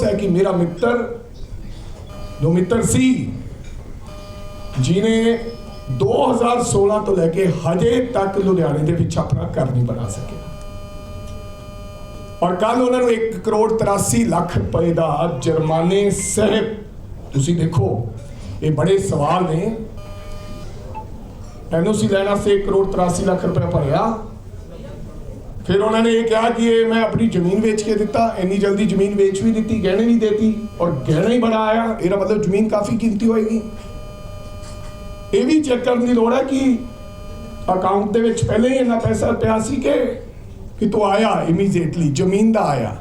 ਅਫਸੋਸ ਹੈ ਕਿ ਮੇਰਾ ਮਿੱਤਰ, ਜੋ ਮਿੱਤਰ ਸੀ ਜਿਨੇ 2016 ਤੋਂ ਲੈ ਕੇ ਹਜੇ ਤੱਕ ਲੁਧਿਆਣੇ ਦੇ ਵਿੱਚ ਆਪਣਾ ਘਰ ਨਹੀਂ ਬਣਾ ਸਕਿਆ। ਔਰ ਕੱਲ ਉਹਨਾਂ ਨੂੰ 1 ਕਰੋੜ 83 ਲੱਖ ਰੁਪਏ ਦਾ ਜੁਰਮਾਨੇ ਸਹਿਬ, ਤੁਸੀਂ ਦੇਖੋ, ਇਹ ਬੜੇ ਸਵਾਲ ਨੇ। ਐਨਓਸੀ ਲੈਣਾ ਸੇ 1 ਕਰੋੜ 83 ਲੱਖ ਰੁਪਏ ਭਰਿਆ। ਫਿਰ ਉਹਨਾਂ ਨੇ ਇਹ ਕਿਹਾ ਕਿ ਇਹ ਮੈਂ ਆਪਣੀ ਜ਼ਮੀਨ ਵੇਚ ਕੇ ਦਿੱਤਾ, ਇੰਨੀ ਜਲਦੀ ਜ਼ਮੀਨ ਵੇਚ ਵੀ ਦਿੱਤੀ, ਗਹਿਣੇ ਵੀ ਦੇਤੀ ਔਰ ਗਹਿਣਾ ਹੀ ਬੜਾ ਆਇਆ। ਇਹਦਾ ਮਤਲਬ ਜ਼ਮੀਨ ਕਾਫੀ ਕੀਮਤੀ ਹੋਏਗੀ। ਇਹ ਵੀ ਚੈੱਕ ਕਰਨ ਦੀ ਲੋੜ ਹੈ ਕਿ ਅਕਾਊਂਟ ਦੇ ਵਿੱਚ ਪਹਿਲੇ ਹੀ ਇੰਨਾ ਪੈਸਾ ਪਿਆ ਸੀ ਕਿ ਕਿ ਤੂੰ ਆਇਆ ਇਮੀਡੀਏਟਲੀ ਜ਼ਮੀਨ ਦਾ ਆਇਆ।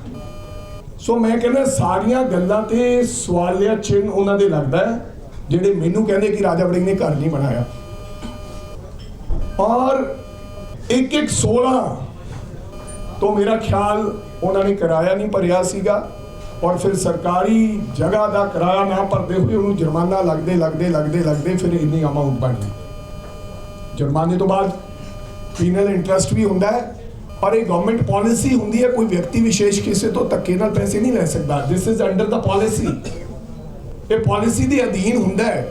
ਸੋ ਮੈਂ ਕਹਿੰਦਾ ਸਾਰੀਆਂ ਗੱਲਾਂ ਤੇ ਸਵਾਲਿਆ ਚਿੰਨ ਉਹਨਾਂ ਦੇ ਲੱਗਦਾ ਜਿਹੜੇ ਮੈਨੂੰ ਕਹਿੰਦੇ ਕਿ ਰਾਜਾ ਵੜਿੰਗ ਨੇ ਘਰ ਨਹੀਂ ਬਣਾਇਆ। ਔਰ ਇੱਕ ਇੱਕ 16 ਤੋਂ ਮੇਰਾ ਖਿਆਲ ਉਹਨਾਂ ਨੇ ਕਿਰਾਇਆ ਨਹੀਂ ਭਰਿਆ ਸੀਗਾ ਔਰ ਫਿਰ ਸਰਕਾਰੀ ਜਗ੍ਹਾ ਦਾ ਕਿਰਾਇਆ ਨਾ ਭਰਦੇ ਹੋਏ ਉਹਨੂੰ ਜੁਰਮਾਨਾ ਲੱਗਦੇ ਲੱਗਦੇ ਲੱਗਦੇ ਲੱਗਦੇ ਫਿਰ ਇੰਨੀ ਅਮਾਉਂਟ ਬਣ ਗਈ ਜੁਰਮਾਨੇ ਤੋਂ ਬਾਅਦ ਪੀਨਲ ਇੰਟਰਸਟ ਵੀ ਹੁੰਦਾ ਹੈ ਪਰ ਇਹ ਗਵਰਨਮੈਂਟ ਪਾਲਿਸੀ ਹੁੰਦੀ ਹੈ ਕੋਈ ਵਿਅਕਤੀ ਵਿਸ਼ੇਸ਼ ਕਿਸੇ ਤੋਂ ਧੱਕੇ ਨਾਲ ਪੈਸੇ ਨਹੀਂ ਲੈ ਸਕਦਾ this is under the policy ਇਹ ਪਾਲਿਸੀ ਦੇ ਅਧੀਨ ਹੁੰਦਾ ਹੈ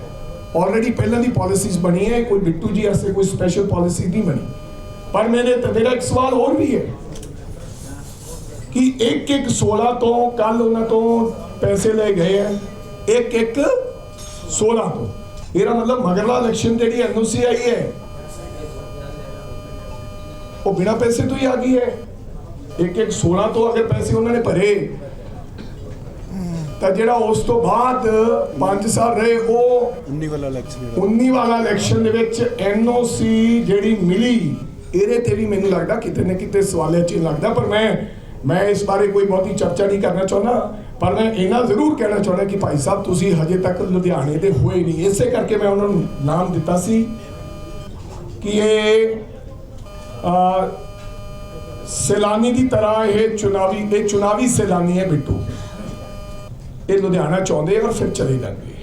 ਆਲਰੇਡੀ ਪਹਿਲਾਂ ਦੀ ਪਾਲਿਸੀਜ਼ ਬਣੀ ਹੈ ਕੋਈ ਬਿੱਟੂ ਜੀ ਵਾਸਤੇ ਕੋਈ ਸਪੈਸ਼ਲ ਪਾਲਿਸੀ ਨਹੀਂ ਬਣੀ ਪਰ ਮੇਰੇ ਤੇ ਮੇਰਾ ਇੱਕ ਸਵਾਲ ਹੋਰ ਵੀ ਹੈ ਕਿ ਇੱਕ ਇੱਕ 16 ਤੋਂ ਕੱਲ ਉਹਨਾਂ ਤੋਂ ਪੈਸੇ ਲੈ ਗਏ ਹੈ ਇੱਕ ਇੱਕ 16 ਤੋਂ। ਇਹਦਾ ਮਤਲਬ ਮਗਰਲਾ ਇਲੈਕਸ਼ਨ ਜਿਹੜੀ ਐਨਓਸੀ ਆਈ ਹੈ ਉਹ ਬਿਨਾ ਪੈਸੇ ਤੋਂ ਹੀ ਆ ਗਈ ਹੈ। ਇੱਕ ਇੱਕ 16 ਤੋਂ ਅਗਰ ਪੈਸੇ ਉਹਨਾਂ ਨੇ ਭਰੇ ਤਾਂ ਜਿਹੜਾ ਉਸ ਤੋਂ ਬਾਅਦ 5 ਸਾਲ ਰਹੇ ਉਹ 19 ਵਾਲਾ ਇਲੈਕਸ਼ਨ ਜਿਹੜਾ। 19 ਵਾਲਾ ਇਲੈਕਸ਼ਨ ਦੇ ਵਿੱਚ ਐਨਓਸੀ ਜਿਹੜੀ ਮਿਲੀ ਇਹਦੇ ਤੇ ਵੀ ਮੈਨੂੰ ਲੱਗਦਾ ਕਿਤੇ ਨਾ ਕਿਤੇ ਸਵਾਲੇ ਚ ਲੱਗਦਾ ਪਰ ਮੈਂ ਮੈਂ ਇਸ ਬਾਰੇ ਕੋਈ ਬਹੁਤੀ ਚਰਚਾ ਨਹੀਂ ਕਰਨਾ ਚਾਹੁੰਦਾ, ਪਰ ਮੈਂ ਇਹਨਾਂ ਜ਼ਰੂਰ ਕਹਿਣਾ ਚਾਹੁੰਦਾ ਕਿ ਭਾਈ ਸਾਹਿਬ, ਤੁਸੀਂ ਹਜੇ ਤੱਕ ਲੁਧਿਆਣੇ ਦੇ ਹੋਏ ਨਹੀਂ। ਇਸੇ ਕਰਕੇ ਮੈਂ ਉਹਨਾਂ ਨੂੰ ਨਾਮ ਦਿੱਤਾ ਸੀ ਕਿ ਇਹ ਸੈਲਾਨੀ ਦੀ ਤਰ੍ਹਾਂ ਇਹ ਚੁਣਾਵੀ ਇਹ ਚੁਣਾਵੀ ਸੈਲਾਨੀ ਹੈ ਬਿੱਟੂ। ਇਹ ਲੁਧਿਆਣਾ ਚਾਹੁੰਦੇ ਔਰ ਫਿਰ ਚਲੇ ਜਾਣਗੇ।